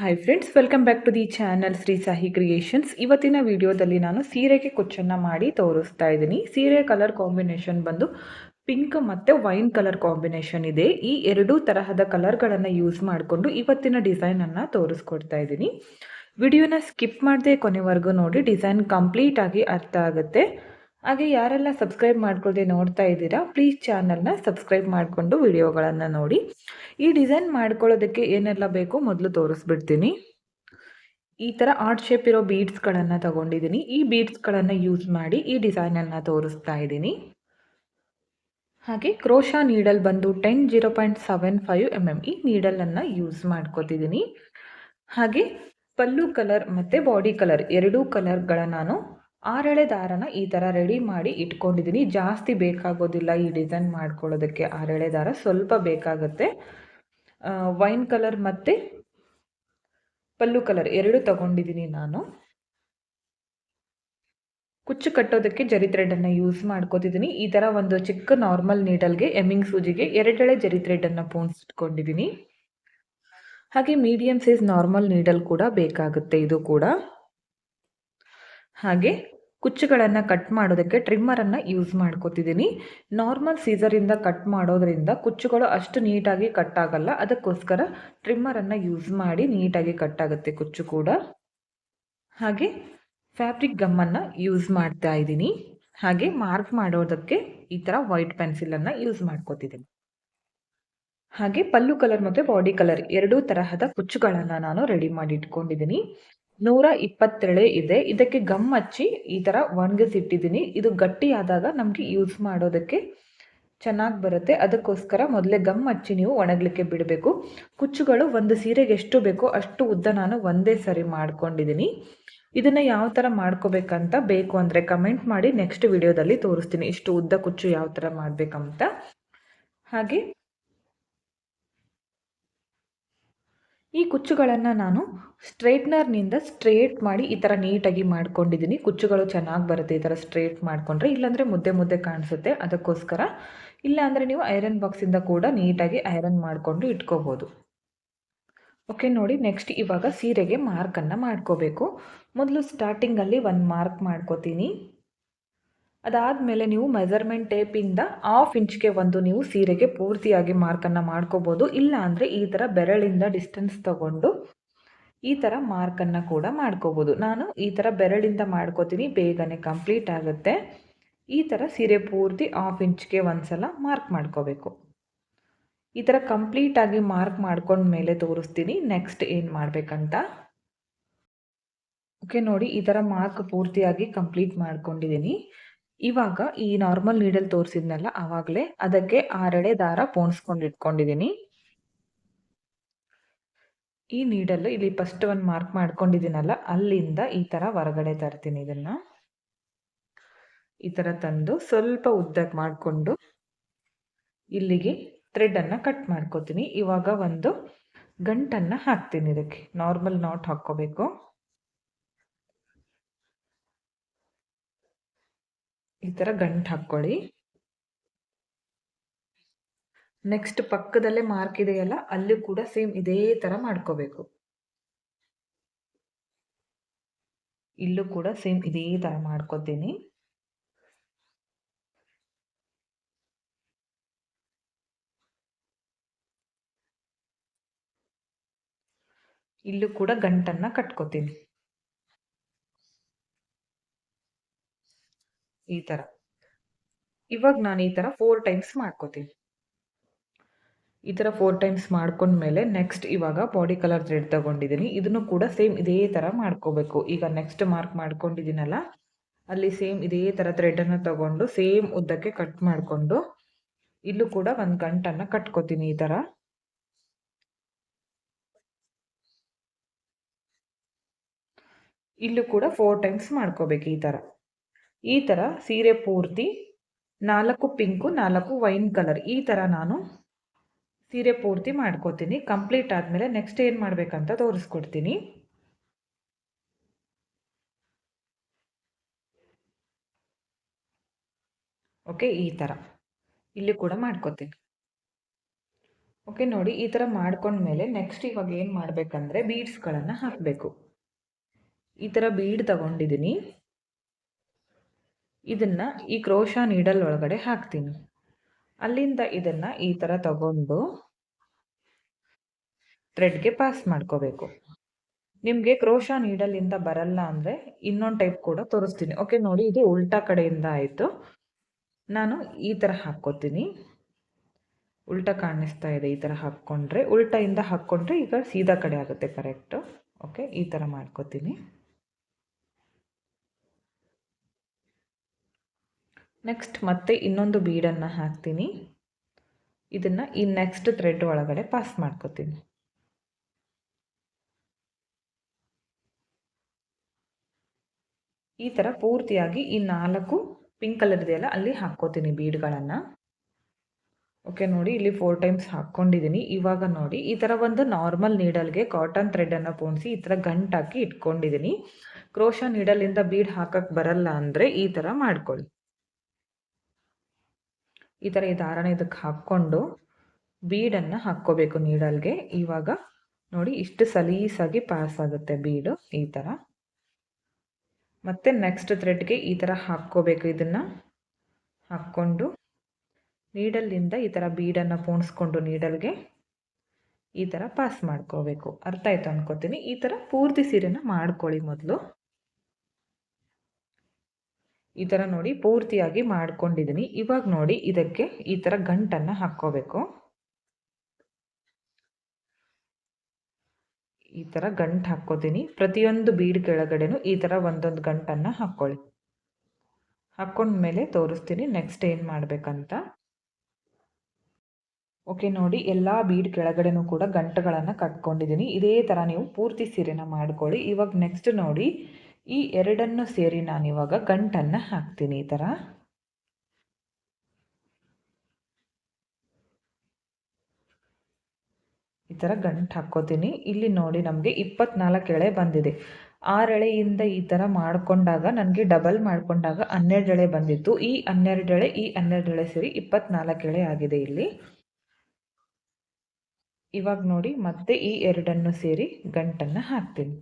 Hi friends welcome back to the channel Shri Sahi creations ಇವತ್ತಿನ ವಿಡಿಯೋದಲ್ಲಿ ನಾನು ಸೀರೆಗೆ ಕುಚ್ಚನ್ನು ಮಾಡಿ ತೋರಿಸ್ತಾ ಇದ್ದೀನಿ. ಸೀರೆ ಕಲರ್ ಕಾಂಬಿನೇಷನ್ ಬಂದು ಪಿಂಕ್ ಮತ್ತು ವೈನ್ ಕಲರ್ ಕಾಂಬಿನೇಷನ್ ಇದೆ. ಈ ಎರಡೂ ತರಹದ ಕಲರ್ಗಳನ್ನು ಯೂಸ್ ಮಾಡಿಕೊಂಡು ಇವತ್ತಿನ ಡಿಸೈನನ್ನು ತೋರಿಸ್ಕೊಡ್ತಾ ಇದ್ದೀನಿ. ವಿಡಿಯೋನ ಸ್ಕಿಪ್ ಮಾಡದೆ ಕೊನೆವರೆಗೂ ನೋಡಿ ಡಿಸೈನ್ ಕಂಪ್ಲೀಟಾಗಿ ಅರ್ಥ ಆಗುತ್ತೆ. ಹಾಗೆ ಯಾರೆಲ್ಲ ಸಬ್ಸ್ಕ್ರೈಬ್ ಮಾಡ್ಕೊಳ್ಳದೆ ನೋಡ್ತಾ ಇದ್ದೀರಾ ಪ್ಲೀಸ್ ಚಾನಲ್ನ ಸಬ್ಸ್ಕ್ರೈಬ್ ಮಾಡಿಕೊಂಡು ವಿಡಿಯೋಗಳನ್ನು ನೋಡಿ. ಈ ಡಿಸೈನ್ ಮಾಡ್ಕೊಳ್ಳೋದಕ್ಕೆ ಏನೆಲ್ಲ ಬೇಕು ಮೊದಲು ತೋರಿಸ್ಬಿಡ್ತೀನಿ. ಈ ಥರ ಆರ್ಟ್ ಶೇಪ್ ಇರೋ ಬೀಡ್ಸ್ಗಳನ್ನು ತಗೊಂಡಿದ್ದೀನಿ. ಈ ಬೀಡ್ಸ್ಗಳನ್ನು ಯೂಸ್ ಮಾಡಿ ಈ ಡಿಸೈನನ್ನು ತೋರಿಸ್ತಾ ಇದ್ದೀನಿ. ಹಾಗೆ ಕ್ರೋಶಾ ನೀಡಲ್ ಬಂದು ten zero point seven five M M ಈ ನೀಡಲನ್ನು ಯೂಸ್ ಮಾಡ್ಕೋತಿದ್ದೀನಿ. ಹಾಗೆ ಪಲ್ಲು ಕಲರ್ ಮತ್ತು ಬಾಡಿ ಕಲರ್ ಎರಡೂ ಕಲರ್ಗಳ ನಾನು ಆರೆಳೆ ದಾರನ ಈ ಥರ ರೆಡಿ ಮಾಡಿ ಇಟ್ಕೊಂಡಿದ್ದೀನಿ ಜಾಸ್ತಿ ಬೇಕಾಗೋದಿಲ್ಲ ಈ ಡಿಸೈನ್ ಮಾಡ್ಕೊಳ್ಳೋದಕ್ಕೆ. ಆರಳೆ ದಾರ ಸ್ವಲ್ಪ ಬೇಕಾಗುತ್ತೆ. ವೈನ್ ಕಲರ್ ಮತ್ತು ಪಲ್ಲು ಕಲರ್ ಎರಡು ತಗೊಂಡಿದ್ದೀನಿ ನಾನು. ಕುಚ್ಚು ಕಟ್ಟೋದಕ್ಕೆ ಜರಿ ಥ್ರೆಡನ್ನು ಯೂಸ್ ಮಾಡ್ಕೋತಿದ್ದೀನಿ ಈ ಥರ ಒಂದು ಚಿಕ್ಕ ನಾರ್ಮಲ್ ನೀಡಲ್ಗೆ ಎಮ್ಮಿಂಗ್ ಸೂಜಿಗೆ ಎರಡೆಳೆ ಜರಿ ಥ್ರೆಡನ್ನು ಪೋಣಿಸ್ಕೊಂಡಿದ್ದೀನಿ ಹಾಗೆ ಮೀಡಿಯಮ್ ಸೈಜ್ ನಾರ್ಮಲ್ ನೀಡಲ್ ಕೂಡ ಬೇಕಾಗುತ್ತೆ ಇದು ಕೂಡ. ಹಾಗೆ ಕುಚ್ಚುಗಳನ್ನು ಕಟ್ ಮಾಡೋದಕ್ಕೆ ಟ್ರಿಮ್ಮರನ್ನು ಯೂಸ್ ಮಾಡ್ಕೋತಿದ್ದೀನಿ ನಾರ್ಮಲ್ ಸೀಸರಿಂದ ಕಟ್ ಮಾಡೋದ್ರಿಂದ ಕುಚ್ಚುಗಳು ಅಷ್ಟು ನೀಟಾಗಿ ಕಟ್ ಆಗಲ್ಲ. ಅದಕ್ಕೋಸ್ಕರ ಟ್ರಿಮ್ಮರನ್ನು ಯೂಸ್ ಮಾಡಿ ನೀಟಾಗಿ ಕಟ್ ಆಗುತ್ತೆ ಕುಚ್ಚು ಕೂಡ. ಹಾಗೆ ಫ್ಯಾಬ್ರಿಕ್ ಗಮ್ಮನ್ನು ಯೂಸ್ ಮಾಡ್ತಾ ಇದ್ದೀನಿ. ಹಾಗೆ ಮಾರ್ಕ್ ಮಾಡೋದಕ್ಕೆ ಈ ಥರ ವೈಟ್ ಪೆನ್ಸಿಲನ್ನು ಯೂಸ್ ಮಾಡ್ಕೋತಿದ್ದೀನಿ ಹಾಗೆ ಪಲ್ಲು ಕಲರ್ ಮತ್ತು ಬಾಡಿ ಕಲರ್ ಎರಡೂ ತರಹದ ಕುಚ್ಚುಗಳನ್ನು ನಾನು ರೆಡಿ ಮಾಡಿ ಇಟ್ಕೊಂಡಿದ್ದೀನಿ ನೂರ ಇಪ್ಪತ್ತೆಳೆ ಇದೆ. ಇದಕ್ಕೆ ಗಮ್ ಹಚ್ಚಿ ಈ ಥರ ಒಣಗಿಸಿಟ್ಟಿದ್ದೀನಿ ಇದು ಗಟ್ಟಿ ಆದಾಗ ನಮಗೆ ಯೂಸ್ ಮಾಡೋದಕ್ಕೆ ಚೆನ್ನಾಗಿ ಬರುತ್ತೆ. ಅದಕ್ಕೋಸ್ಕರ ಮೊದಲೇ ಗಮ್ ಹಚ್ಚಿ ನೀವು ಒಣಗಲಿಕ್ಕೆ ಬಿಡಬೇಕು. ಕುಚ್ಚುಗಳು ಒಂದು ಸೀರೆಗೆ ಎಷ್ಟು ಬೇಕೋ ಅಷ್ಟು ಉದ್ದ ನಾನು ಒಂದೇ ಸರಿ ಮಾಡ್ಕೊಂಡಿದ್ದೀನಿ. ಇದನ್ನು ಯಾವ ಥರ ಮಾಡ್ಕೋಬೇಕಂತ ಬೇಕು ಅಂದರೆ ಕಮೆಂಟ್ ಮಾಡಿ ನೆಕ್ಸ್ಟ್ ವಿಡಿಯೋದಲ್ಲಿ ತೋರಿಸ್ತೀನಿ. ಇಷ್ಟು ಉದ್ದ ಕುಚ್ಚು ಯಾವ ಥರ ಮಾಡಬೇಕಂತ. ಹಾಗೆ ಈ ಕುಚ್ಚುಗಳನ್ನು ನಾನು ಸ್ಟ್ರೈಟ್ನರ್ನಿಂದ ಸ್ಟ್ರೇಟ್ ಮಾಡಿ ಈ ಥರ ನೀಟಾಗಿ ಮಾಡ್ಕೊಂಡಿದ್ದೀನಿ. ಕುಚ್ಚುಗಳು ಚೆನ್ನಾಗಿ ಬರುತ್ತೆ ಈ ಥರ ಸ್ಟ್ರೇಟ್ ಮಾಡಿಕೊಂಡ್ರೆ. ಇಲ್ಲಾಂದರೆ ಮುದ್ದೆ ಮುದ್ದೆ ಕಾಣಿಸುತ್ತೆ. ಅದಕ್ಕೋಸ್ಕರ ಇಲ್ಲಾಂದರೆ ನೀವು ಐರನ್ ಬಾಕ್ಸಿಂದ ಕೂಡ ನೀಟಾಗಿ ಐರನ್ ಮಾಡಿಕೊಂಡು ಇಟ್ಕೋಬೋದು. ಓಕೆ, ನೋಡಿ ನೆಕ್ಸ್ಟ್ ಇವಾಗ ಸೀರೆಗೆ ಮಾರ್ಕನ್ನು ಮಾಡ್ಕೋಬೇಕು. ಮೊದಲು ಸ್ಟಾರ್ಟಿಂಗಲ್ಲಿ ಒಂದು ಮಾರ್ಕ್ ಮಾಡ್ಕೋತೀನಿ. ಅದಾದಮೇಲೆ ನೀವು ಮೆಜರ್ಮೆಂಟ್ ಟೇಪಿಂದ ಹಾಫ್ ಇಂಚ್ಗೆ ಒಂದು ನೀವು ಸೀರೆಗೆ ಪೂರ್ತಿಯಾಗಿ ಮಾರ್ಕನ್ನು ಮಾಡ್ಕೋಬೋದು. ಇಲ್ಲ ಅಂದರೆ ಈ ಥರ ಬೆರಳಿಂದ ಡಿಸ್ಟೆನ್ಸ್ ತಗೊಂಡು ಈ ಥರ ಮಾರ್ಕನ್ನು ಕೂಡ ಮಾಡ್ಕೋಬೋದು. ನಾನು ಈ ಥರ ಬೆರಳಿಂದ ಮಾಡ್ಕೋತೀನಿ, ಬೇಗನೆ ಕಂಪ್ಲೀಟ್ ಆಗುತ್ತೆ. ಈ ಥರ ಸೀರೆ ಪೂರ್ತಿ ಹಾಫ್ ಇಂಚ್ಗೆ ಒಂದು ಸಲ ಮಾರ್ಕ್ ಮಾಡ್ಕೋಬೇಕು. ಈ ಥರ ಕಂಪ್ಲೀಟಾಗಿ ಮಾರ್ಕ್ ಮಾಡ್ಕೊಂಡ್ಮೇಲೆ ತೋರಿಸ್ತೀನಿ. ನೆಕ್ಸ್ಟ್ ಏನು ಮಾಡಬೇಕಂತ? ಓಕೆ ನೋಡಿ, ಈ ಥರ ಮಾರ್ಕ್ ಪೂರ್ತಿಯಾಗಿ ಕಂಪ್ಲೀಟ್ ಮಾಡ್ಕೊಂಡಿದ್ದೀನಿ. ಇವಾಗ ಈ ನಾರ್ಮಲ್ ನೀಡಲ್ ತೋರಿಸಿದ್ನಲ್ಲ ಆವಾಗಲೇ ಅದಕ್ಕೆ ಆರೆಡೆ ದಾರ ಪೋಣಿಸ್ಕೊಂಡು ಇಟ್ಕೊಂಡಿದ್ದೀನಿ ಈ ನೀಡಲ್ಲು ಇಲ್ಲಿ ಫಸ್ಟ್ ಒಂದು ಮಾರ್ಕ್ ಮಾಡ್ಕೊಂಡಿದ್ದೀನಲ್ಲ ಅಲ್ಲಿಂದ ಈ ಥರ ಹೊರಗಡೆ ತರ್ತೀನಿ ಇದನ್ನು. ಈ ಥರ ತಂದು ಸ್ವಲ್ಪ ಉದ್ದಕ್ಕೆ ಮಾಡಿಕೊಂಡು ಇಲ್ಲಿಗೆ ಥ್ರೆಡನ್ನು ಕಟ್ ಮಾಡ್ಕೋತೀನಿ. ಇವಾಗ ಒಂದು ಗಂಟನ್ನು ಹಾಕ್ತೀನಿ ಇದಕ್ಕೆ. ನಾರ್ಮಲ್ ನಾಟ್ ಹಾಕ್ಕೋಬೇಕು. ಈ ಥರ ಗಂಟು ಹಾಕ್ಕೊಳ್ಳಿ. ನೆಕ್ಸ್ಟ್ ಪಕ್ಕದಲ್ಲೇ ಮಾರ್ಕ್ ಇದೆಯಲ್ಲ, ಅಲ್ಲೂ ಕೂಡ ಸೇಮ್ ಇದೇ ಥರ ಮಾಡ್ಕೋಬೇಕು. ಇಲ್ಲೂ ಕೂಡ ಸೇಮ್ ಇದೇ ಥರ ಮಾಡ್ಕೋತೀನಿ. ಇಲ್ಲೂ ಕೂಡ ಗಂಟನ್ನು ಕಟ್ಕೋತೀನಿ. ಈ ಥರ ಇವಾಗ ನಾನು ಈ ಥರ ಫೋರ್ ಟೈಮ್ಸ್ ಮಾಡ್ಕೋತೀನಿ. ಈ ಥರ ಫೋರ್ ಟೈಮ್ಸ್ ಮಾಡ್ಕೊಂಡ್ಮೇಲೆ ನೆಕ್ಸ್ಟ್ ಇವಾಗ ಬಾಡಿ ಕಲರ್ ಥ್ರೆಡ್ ತಗೊಂಡಿದ್ದೀನಿ ಇದನ್ನು ಕೂಡ ಸೇಮ್ ಇದೇ ಥರ ಮಾಡ್ಕೋಬೇಕು. ಈಗ ನೆಕ್ಸ್ಟ್ ಮಾರ್ಕ್ ಮಾಡ್ಕೊಂಡಿದ್ದೀನಲ್ಲ ಅಲ್ಲಿ ಸೇಮ್ ಇದೇ ಥರ ಥ್ರೆಡನ್ನು ತಗೊಂಡು ಸೇಮ್ ಉದ್ದಕ್ಕೆ ಕಟ್ ಮಾಡಿಕೊಂಡು ಇಲ್ಲೂ ಕೂಡ ಒಂದು ಗಂಟನ್ನು ಕಟ್ಕೋತೀನಿ ಈ ಥರ ಇಲ್ಲೂ ಕೂಡ ಫೋರ್ ಟೈಮ್ಸ್ ಮಾಡ್ಕೋಬೇಕು ಈ ಥರ ಈ ಥರ ಸೀರೆ ಪೂರ್ತಿ ನಾಲ್ಕು ಪಿಂಕು ನಾಲ್ಕು ವೈನ್ ಕಲರ್ ಈ ಥರ ನಾನು ಸೀರೆ ಪೂರ್ತಿ ಮಾಡ್ಕೋತೀನಿ. ಕಂಪ್ಲೀಟ್ ಆದಮೇಲೆ ನೆಕ್ಸ್ಟ್ ಏನು ಮಾಡಬೇಕಂತ ತೋರಿಸ್ಕೊಡ್ತೀನಿ. ಓಕೆ ಈ ಥರ ಇಲ್ಲಿ ಕೂಡ ಮಾಡ್ಕೋತೀನಿ. ಓಕೆ ನೋಡಿ, ಈ ಥರ ಮಾಡ್ಕೊಂಡ್ಮೇಲೆ ನೆಕ್ಸ್ಟ್ ಇವಾಗ ಏನು ಮಾಡಬೇಕಂದ್ರೆ ಬೀಡ್ಸ್ಗಳನ್ನು ಹಾಕಬೇಕು. ಈ ಥರ ಬೀಡ್ ತಗೊಂಡಿದ್ದೀನಿ ಇದನ್ನು ಈ ಕ್ರೋಶ ನೀಡಲ್ ಒಳಗಡೆ ಹಾಕ್ತೀನಿ. ಅಲ್ಲಿಂದ ಇದನ್ನು ಈ ಥರ ತಗೊಂಡು ಥ್ರೆಡ್ಗೆ ಪಾಸ್ ಮಾಡ್ಕೋಬೇಕು. ನಿಮಗೆ ಕ್ರೋಶ ನೀಡಲಿಂದ ಬರಲ್ಲ ಅಂದರೆ ಇನ್ನೊಂದು ಟೈಪ್ ಕೂಡ ತೋರಿಸ್ತೀನಿ. ಓಕೆ ನೋಡಿ, ಇದು ಉಲ್ಟಾ ಕಡೆಯಿಂದ ಆಯಿತು. ನಾನು ಈ ಥರ ಹಾಕ್ಕೋತೀನಿ. ಉಲ್ಟಾ ಕಾಣಿಸ್ತಾ ಇದೆ ಈ ಥರ ಹಾಕ್ಕೊಂಡ್ರೆ. ಉಲ್ಟಾಯಿಂದ ಹಾಕ್ಕೊಂಡ್ರೆ ಈಗ ಸೀದಾ ಕಡೆ ಆಗುತ್ತೆ ಕರೆಕ್ಟು ಓಕೆ ಈ ಥರ ಮಾಡ್ಕೋತೀನಿ. ನೆಕ್ಸ್ಟ್ ಮತ್ತೆ ಇನ್ನೊಂದು ಬೀಡನ್ನು ಹಾಕ್ತೀನಿ. ಇದನ್ನು ಈ ನೆಕ್ಸ್ಟ್ ಥ್ರೆಡ್ ಒಳಗಡೆ ಪಾಸ್ ಮಾಡ್ಕೋತೀನಿ. ಈ ಥರ ಪೂರ್ತಿಯಾಗಿ ಈ ನಾಲ್ಕು ಪಿಂಕ್ ಕಲರ್ ಇದೆಯಲ್ಲ, ಅಲ್ಲಿ ಹಾಕ್ಕೋತೀನಿ ಬೀಡ್ಗಳನ್ನು. ಓಕೆ ನೋಡಿ ಇಲ್ಲಿ ಫೋರ್ ಟೈಮ್ಸ್ ಹಾಕ್ಕೊಂಡಿದ್ದೀನಿ ಇವಾಗ ನೋಡಿ, ಈ ಥರ ಒಂದು ನಾರ್ಮಲ್ ನೀಡಲ್ಗೆ ಕಾಟನ್ ಥ್ರೆಡನ್ನು ಪೋಣಿಸಿ ಈ ಥರ ಗಂಟಾಕಿ ಇಟ್ಕೊಂಡಿದ್ದೀನಿ ಕ್ರೋಶ ನೀಡಲಿಂದ ಬೀಡ್ ಹಾಕಕ್ಕೆ ಬರಲ್ಲ ಅಂದರೆ ಈ ಥರ ಮಾಡ್ಕೊಳ್ಳಿ. ಈ ಥರ ಈ ದಾರನ ಇದಕ್ಕೆ ಹಾಕ್ಕೊಂಡು ಬೀಡನ್ನು ಹಾಕ್ಕೋಬೇಕು ನೀಡಲ್ಗೆ. ಇವಾಗ ನೋಡಿ, ಇಷ್ಟು ಸಲೀಸಾಗಿ ಪಾಸ್ ಆಗುತ್ತೆ ಬೀಡು ಈ ಥರ ಮತ್ತು ನೆಕ್ಸ್ಟ್ ಥ್ರೆಡ್ಗೆ ಈ ಥರ ಹಾಕ್ಕೋಬೇಕು ಇದನ್ನು. ಹಾಕ್ಕೊಂಡು ನೀಡಲ್ಲಿಂದ ಈ ಥರ ಬೀಡನ್ನು ಪೋಣಿಸ್ಕೊಂಡು ನೀಡಲ್ಗೆ ಈ ಥರ ಪಾಸ್ ಮಾಡ್ಕೋಬೇಕು. ಅರ್ಥ ಆಯಿತು ಅನ್ಕೋತೀನಿ. ಈ ಥರ ಪೂರ್ತಿ ಸೀರೆನ ಮಾಡ್ಕೊಳ್ಳಿ ಮೊದಲು. ಈ ಥರ ನೋಡಿ ಪೂರ್ತಿಯಾಗಿ ಮಾಡ್ಕೊಂಡಿದ್ದೀನಿ ಇವಾಗ ನೋಡಿ ಇದಕ್ಕೆ ಈ ಥರ ಗಂಟನ್ನು ಹಾಕ್ಕೋಬೇಕು. ಈ ಥರ ಗಂಟು ಹಾಕ್ಕೋತೀನಿ. ಪ್ರತಿಯೊಂದು ಬೀಡ್ ಕೆಳಗಡೆನೂ ಈ ಥರ ಒಂದೊಂದು ಗಂಟನ್ನು ಹಾಕ್ಕೊಳ್ಳಿ. ಹಾಕ್ಕೊಂಡ್ಮೇಲೆ ತೋರಿಸ್ತೀನಿ ನೆಕ್ಸ್ಟ್ ಏನು ಮಾಡಬೇಕಂತ. ಓಕೆ, ನೋಡಿ ಎಲ್ಲ ಬೀಡ್ ಕೆಳಗಡೆನೂ ಕೂಡ ಗಂಟುಗಳನ್ನು ಕಟ್ಕೊಂಡಿದ್ದೀನಿ ಇದೇ ಥರ ನೀವು ಪೂರ್ತಿ ಸೀರೆನ ಮಾಡ್ಕೊಳ್ಳಿ. ಇವಾಗ ನೆಕ್ಸ್ಟ್ ನೋಡಿ ಈ ಎರಡನ್ನು ಸೇರಿ ನಾನಿವಾಗ ಗಂಟನ್ನು ಹಾಕ್ತೀನಿ ಈ ಥರ ಈ ಥರ ಗಂಟು ಹಾಕ್ಕೋತೀನಿ. ಇಲ್ಲಿ ನೋಡಿ ನಮಗೆ ಇಪ್ಪತ್ನಾಲ್ಕು ಎಳೆ ಬಂದಿದೆ. ಆರು ಎಳೆಯಿಂದ ಈ ಥರ ಮಾಡಿಕೊಂಡಾಗ ನನಗೆ ಡಬಲ್ ಮಾಡಿಕೊಂಡಾಗ ಹನ್ನೆರಡು ಎಳೆ ಬಂದಿತ್ತು. ಈ ಹನ್ನೆರಡು ಎಳೆ, ಈ ಹನ್ನೆರಡು ಎಳೆ ಸೇರಿ ಇಪ್ಪತ್ನಾಲ್ಕು ಎಳೆ ಆಗಿದೆ ಇಲ್ಲಿ. ಇವಾಗ ನೋಡಿ ಮತ್ತೆ ಈ ಎರಡನ್ನು ಸೇರಿ ಗಂಟನ್ನು ಹಾಕ್ತೀನಿ.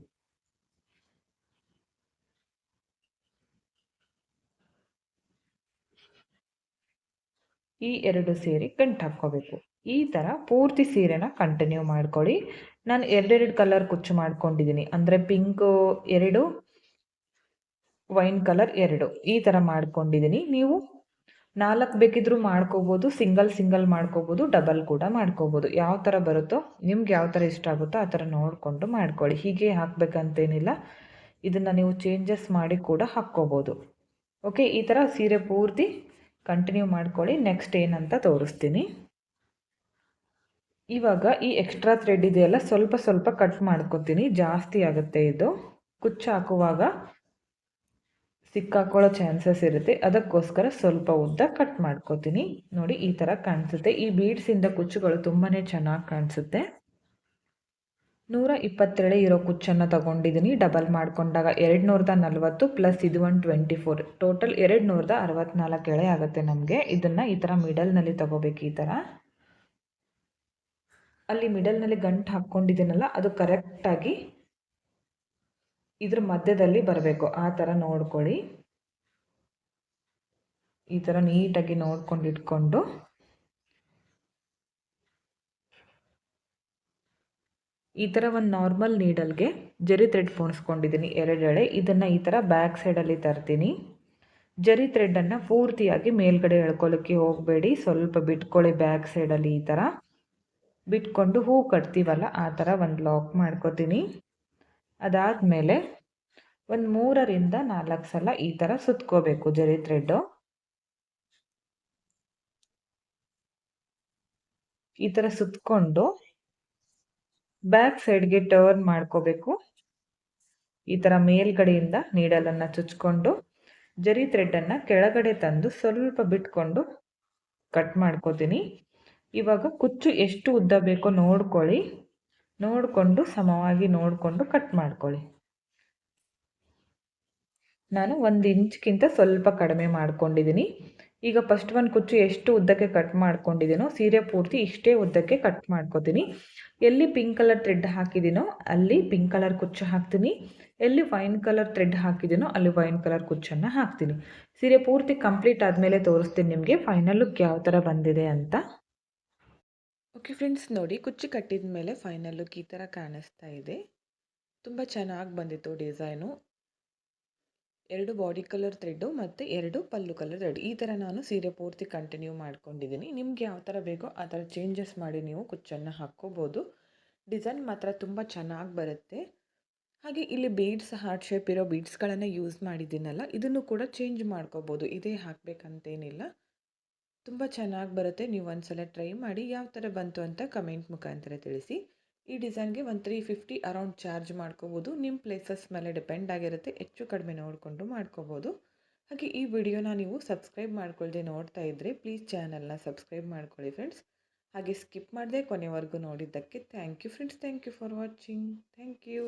ಈ ಎರಡು ಸೇರಿ ಗಂಟು ಹಾಕ್ಕೋಬೇಕು. ಈ ಥರ ಪೂರ್ತಿ ಸೀರೆನ ಕಂಟಿನ್ಯೂ ಮಾಡ್ಕೊಳ್ಳಿ. ನಾನು ಎರಡೆರಡು ಕಲರ್ ಕುಚ್ಚು ಮಾಡ್ಕೊಂಡಿದ್ದೀನಿ ಅಂದರೆ ಪಿಂಕು ಎರಡು ವೈನ್ ಕಲರ್ ಎರಡು. ಈ ಥರ ಮಾಡ್ಕೊಂಡಿದ್ದೀನಿ ನೀವು ನಾಲ್ಕು ಬೇಕಿದ್ರೂ ಮಾಡ್ಕೋಬೋದು. ಸಿಂಗಲ್ ಸಿಂಗಲ್ ಮಾಡ್ಕೋಬೋದು. ಡಬಲ್ ಕೂಡ ಮಾಡ್ಕೋಬೋದು. ಯಾವ ಥರ ಬರುತ್ತೋ, ನಿಮ್ಗೆ ಯಾವ ಥರ ಇಷ್ಟ ಆಗುತ್ತೋ ಆ ಥರ ನೋಡಿಕೊಂಡು ಮಾಡ್ಕೊಳ್ಳಿ. ಹೀಗೆ ಹಾಕ್ಬೇಕಂತೇನಿಲ್ಲ. ಇದನ್ನು ನೀವು ಚೇಂಜಸ್ ಮಾಡಿ ಕೂಡ ಹಾಕ್ಕೋಬೋದು. ಓಕೆ ಈ ಥರ ಸೀರೆ ಪೂರ್ತಿ ಕಂಟಿನ್ಯೂ ಮಾಡ್ಕೊಳ್ಳಿ. ನೆಕ್ಸ್ಟ್ ಏನಂತ ತೋರಿಸ್ತೀನಿ. ಇವಾಗ ಈ ಎಕ್ಸ್ಟ್ರಾ ಥ್ರೆಡ್ ಇದೆಯಲ್ಲ, ಸ್ವಲ್ಪ ಸ್ವಲ್ಪ ಕಟ್ ಮಾಡ್ಕೊತೀನಿ. ಜಾಸ್ತಿ ಆಗುತ್ತೆ ಇದು. ಕುಚ್ಚು ಹಾಕುವಾಗ ಸಿಕ್ಕಾಕೊಳ್ಳೋ ಚಾನ್ಸಸ್ ಇರುತ್ತೆ. ಅದಕ್ಕೋಸ್ಕರ ಸ್ವಲ್ಪ ಉದ್ದ ಕಟ್ ಮಾಡ್ಕೋತೀನಿ. ನೋಡಿ, ಈ ಥರ ಕಾಣಿಸುತ್ತೆ. ಈ ಬೀಡ್ಸಿಂದ ಕುಚ್ಚುಗಳು ತುಂಬಾ ಚೆನ್ನಾಗಿ ಕಾಣಿಸುತ್ತೆ. ನೂರ ಇಪ್ಪತ್ತೆರಡು ಇರೋ ಕುಚ್ಚನ್ನು ತಗೊಂಡಿದ್ದೀನಿ ಡಬಲ್ ಮಾಡಿಕೊಂಡಾಗ ಎರಡು ನೂರದ ನಲ್ವತ್ತು ಪ್ಲಸ್ ಇದು ಒನ್ ಟ್ವೆಂಟಿ ಫೋರ್. ಟೋಟಲ್ ಎರಡು ನೂರದ ಅರವತ್ನಾಲ್ಕು ಎಳೆ ಆಗುತ್ತೆ ನಮಗೆ. ಇದನ್ನು ಈ ಥರ ಮಿಡಲ್ನಲ್ಲಿ ತಗೋಬೇಕು ಈ ಥರ ಅಲ್ಲಿ ಮಿಡಲ್ನಲ್ಲಿ ಗಂಟು ಹಾಕ್ಕೊಂಡಿದ್ದೀನಲ್ಲ, ಅದು ಕರೆಕ್ಟಾಗಿ ಇದ್ರ ಮಧ್ಯದಲ್ಲಿ ಬರಬೇಕು. ಆ ಥರ ನೋಡ್ಕೊಳ್ಳಿ. ಈ ಥರ ನೀಟಾಗಿ ನೋಡ್ಕೊಂಡು ಇಟ್ಕೊಂಡು. ಈ ಥರ ಒಂದು ನಾರ್ಮಲ್ ನೀಡಲ್ಗೆ ಜರಿ ಥ್ರೆಡ್ ಪೋಣಿಸ್ಕೊಂಡಿದ್ದೀನಿ ಎರಡೆಳೆ. ಇದನ್ನು ಈ ಥರ ಬ್ಯಾಕ್ ಸೈಡಲ್ಲಿ ತರ್ತೀನಿ. ಜರಿ ಥ್ರೆಡ್ಡನ್ನು ಪೂರ್ತಿಯಾಗಿ ಮೇಲ್ಗಡೆ ಎಳ್ಕೊಳ್ಳೋಕ್ಕೆ ಹೋಗಬೇಡಿ. ಸ್ವಲ್ಪ ಬಿಟ್ಕೊಳ್ಳಿ ಬ್ಯಾಕ್ ಸೈಡಲ್ಲಿ ಈ ಥರ ಬಿಟ್ಕೊಂಡು ಹೂ ಕಟ್ತೀವಲ್ಲ ಆ ಥರ ಒಂದು ಲಾಕ್ ಮಾಡ್ಕೋತೀನಿ. ಅದಾದಮೇಲೆ ಒಂದು ಮೂರರಿಂದ ನಾಲ್ಕು ಸಲ ಈ ಥರ ಸುತ್ಕೋಬೇಕು ಜರಿ ಥ್ರೆಡ್ಡು ಈ ಥರ ಸುತ್ಕೊಂಡು ಬ್ಯಾಕ್ ಸೈಡ್ಗೆ ಟರ್ನ್ ಮಾಡ್ಕೋಬೇಕು. ಈ ಥರ ಮೇಲ್ಗಡೆಯಿಂದ ನೀಡಲನ್ನು ಚುಚ್ಕೊಂಡು, ಜರಿ ಥ್ರೆಡ್ಡನ್ನು ಕೆಳಗಡೆ ತಂದು ಸ್ವಲ್ಪ ಬಿಟ್ಕೊಂಡು ಕಟ್ ಮಾಡ್ಕೋತೀನಿ. ಇವಾಗ ಕುಚ್ಚು ಎಷ್ಟು ಉದ್ದ ಬೇಕೋ ನೋಡ್ಕೊಳ್ಳಿ. ನೋಡಿಕೊಂಡು ಸಮವಾಗಿ ನೋಡಿಕೊಂಡು ಕಟ್ ಮಾಡ್ಕೊಳ್ಳಿ. ನಾನು ಒಂದು ಇಂಚ್ಗಿಂತ ಸ್ವಲ್ಪ ಕಡಿಮೆ ಮಾಡ್ಕೊಂಡಿದ್ದೀನಿ ಈಗ ಫಸ್ಟ್ ಒಂದು ಕುಚ್ಚು ಎಷ್ಟು ಉದ್ದಕ್ಕೆ ಕಟ್ ಮಾಡ್ಕೊಂಡಿದ್ದೀನೋ ಸೀರೆ ಪೂರ್ತಿ ಇಷ್ಟೇ ಉದ್ದಕ್ಕೆ ಕಟ್ ಮಾಡ್ಕೋತೀನಿ. ಎಲ್ಲಿ ಪಿಂಕ್ ಕಲರ್ ಥ್ರೆಡ್ ಹಾಕಿದ್ದೀನೋ ಅಲ್ಲಿ ಪಿಂಕ್ ಕಲರ್ ಕುಚ್ಚು ಹಾಕ್ತೀನಿ. ಎಲ್ಲಿ ವೈನ್ ಕಲರ್ ಥ್ರೆಡ್ ಹಾಕಿದ್ದೀನೋ ಅಲ್ಲಿ ವೈನ್ ಕಲರ್ ಕುಚ್ಚನ್ನು ಹಾಕ್ತೀನಿ. ಸೀರೆ ಪೂರ್ತಿ ಕಂಪ್ಲೀಟ್ ಆದಮೇಲೆ ತೋರಿಸ್ತೀನಿ ನಿಮಗೆ ಫೈನಲ್ ಲುಕ್ ಯಾವ ಥರ ಬಂದಿದೆ ಅಂತ. ಓಕೆ ಫ್ರೆಂಡ್ಸ್ ನೋಡಿ ಕುಚ್ಚು ಕಟ್ಟಿದ ಮೇಲೆ ಫೈನಲ್ ಲುಕ್ ಈ ಥರ ಕಾಣಿಸ್ತಾ ಇದೆ. ತುಂಬ ಚೆನ್ನಾಗಿ ಬಂದಿತ್ತು ಡಿಸೈನು ಎರಡು ಬಾಡಿ ಕಲರ್ ಥ್ರೆಡ್ಡು ಮತ್ತು ಎರಡು ಪಲ್ಲು ಕಲರ್ ಥ್ರೆಡ್ ಈ ಥರ ನಾನು ಸೀರೆ ಪೂರ್ತಿ ಕಂಟಿನ್ಯೂ ಮಾಡ್ಕೊಂಡಿದ್ದೀನಿ ನಿಮ್ಗೆ ಯಾವ ಥರ ಬೇಕೋ ಆ ಥರ ಚೇಂಜಸ್ ಮಾಡಿ ನೀವು ಕುಚ್ಚನ್ನು ಹಾಕ್ಕೋಬೋದು. ಡಿಸೈನ್ ಮಾತ್ರ ತುಂಬ ಚೆನ್ನಾಗಿ ಬರುತ್ತೆ. ಹಾಗೆ ಇಲ್ಲಿ ಬೀಡ್ಸ್ ಹಾರ್ಟ್ ಶೇಪ್ ಇರೋ ಬೀಡ್ಸ್ಗಳನ್ನು ಯೂಸ್ ಮಾಡಿದ್ದೀನಲ್ಲ, ಇದನ್ನು ಕೂಡ ಚೇಂಜ್ ಮಾಡ್ಕೋಬೋದು. ಇದೇ ಹಾಕಬೇಕಂತೇನಿಲ್ಲ. ತುಂಬ ಚೆನ್ನಾಗಿ ಬರುತ್ತೆ. ನೀವು ಒಂದ್ಸಲ ಟ್ರೈ ಮಾಡಿ, ಯಾವ ಥರ ಬಂತು ಅಂತ ಕಮೆಂಟ್ ಮುಖಾಂತರ ತಿಳಿಸಿ. ಈ ಡಿಸೈನ್ಗೆ ಒಂದು ತ್ರೀ ಫಿಫ್ಟಿ ಅರೌಂಡ್ ಚಾರ್ಜ್ ಮಾಡ್ಕೋಬೋದು. ನಿಮ್ಮ ಪ್ಲೇಸಸ್ ಮೇಲೆ ಡಿಪೆಂಡ್ ಆಗಿರುತ್ತೆ. ಹೆಚ್ಚು ಕಡಿಮೆ ನೋಡಿಕೊಂಡು ಮಾಡ್ಕೋಬೋದು. ಹಾಗೆ ಈ ವಿಡಿಯೋನ ನೀವು ಸಬ್ಸ್ಕ್ರೈಬ್ ಮಾಡ್ಕೊಳ್ಳದೆ ನೋಡ್ತಾ ಇದ್ದರೆ ಪ್ಲೀಸ್ ಚಾನಲ್ನ ಸಬ್ಸ್ಕ್ರೈಬ್ ಮಾಡ್ಕೊಳ್ಳಿ ಫ್ರೆಂಡ್ಸ್ ಹಾಗೆ ಸ್ಕಿಪ್ ಮಾಡದೆ ಕೊನೆವರೆಗೂ ನೋಡಿದ್ದಕ್ಕೆ thank you friends thank you for watching thank you